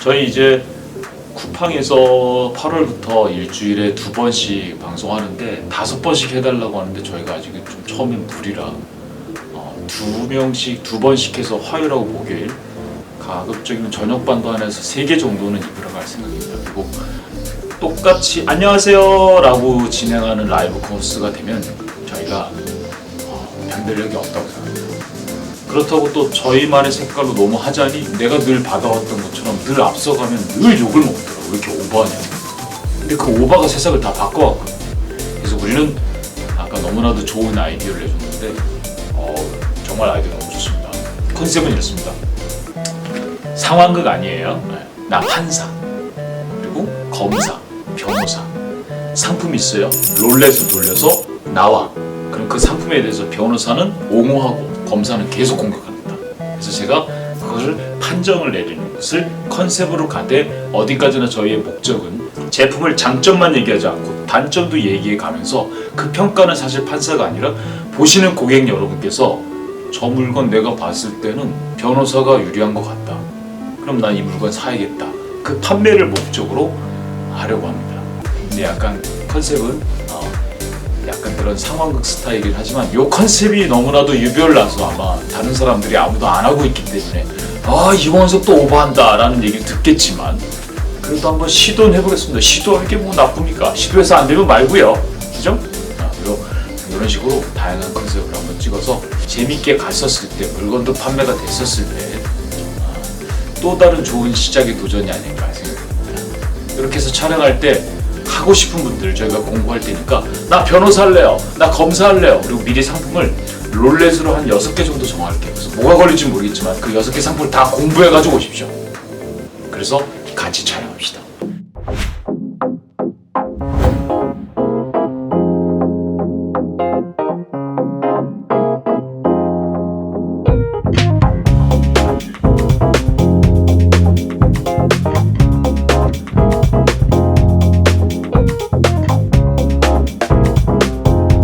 저희 이제 쿠팡에서 8월부터 일주일에 두 번씩 방송하는데 다섯 번씩 해달라고 하는데 저희가 아직은 좀 처음엔 무리라 어, 두 명씩 두 번씩 해서 화요일하고 목요일 가급적이면 저녁 반도 안에서 세 개 정도는 입으러갈 생각입니다. 그리고 똑같이 안녕하세요라고 진행하는 라이브 코스가 되면 저희가 어, 변별력이 없다고 생각합니다. 그렇다고 또 저희만의 색깔로 너무 하자니 내가 늘 받아왔던 것처럼 늘 앞서가면 늘 욕을 먹더라고. 왜 이렇게 오버하냐. 근데 그 오버가 세상을 다 바꿔왔거든. 그래서 우리는 아까 너무나도 좋은 아이디어를 내줬는데 어, 정말 아이디어 너무 좋습니다. 컨셉은 이렇습니다. 상황극 아니에요. 네. 나 판사. 그리고 검사 변호사. 상품 있어요? 롤렛을 돌려서 나와 그럼 그 상품에 대해서 변호사는 옹호하고 검사는 계속 공격합니다. 그래서 제가 그것을 판정을 내리는 것을 컨셉으로 가되 어디까지나 저희의 목적은 제품을 장점만 얘기하지 않고 단점도 얘기해 가면서 그 평가는 사실 판사가 아니라 보시는 고객 여러분께서 저 물건 내가 봤을 때는 변호사가 유리한 것 같다. 그럼 난 이 물건 사야겠다. 그 판매를 목적으로 하려고 합니다. 근데 약간 컨셉은 어, 약간 그런 상황극 스타일이긴 하지만 이 컨셉이 너무나도 유별나서 아마 다른 사람들이 아무도 안 하고 있기 때문에 아 이원석 또 오버한다 라는 얘기를 듣겠지만 그래도 한번 시도는 해보겠습니다. 시도할 게 뭐 나쁩니까? 시도해서 안 되면 말고요. 그죠? 아, 그리고 이런 식으로 다양한 컨셉을 한번 찍어서 재밌게 갔었을 때 물건도 판매가 됐었을 때 아, 또 다른 좋은 시작의 도전이 아닐까 생각합니다. 이렇게 해서 촬영할 때 하고 싶은 분들 저희가 공부할 테니까 나 변호사 할래요 나 검사 할래요. 그리고 미리 상품을 롤렛으로 한 6개 정도 정할게요. 그래서 뭐가 걸릴지 모르겠지만 그 6개 상품을 다 공부해 가지고 오십시오. 그래서 같이 촬영합시다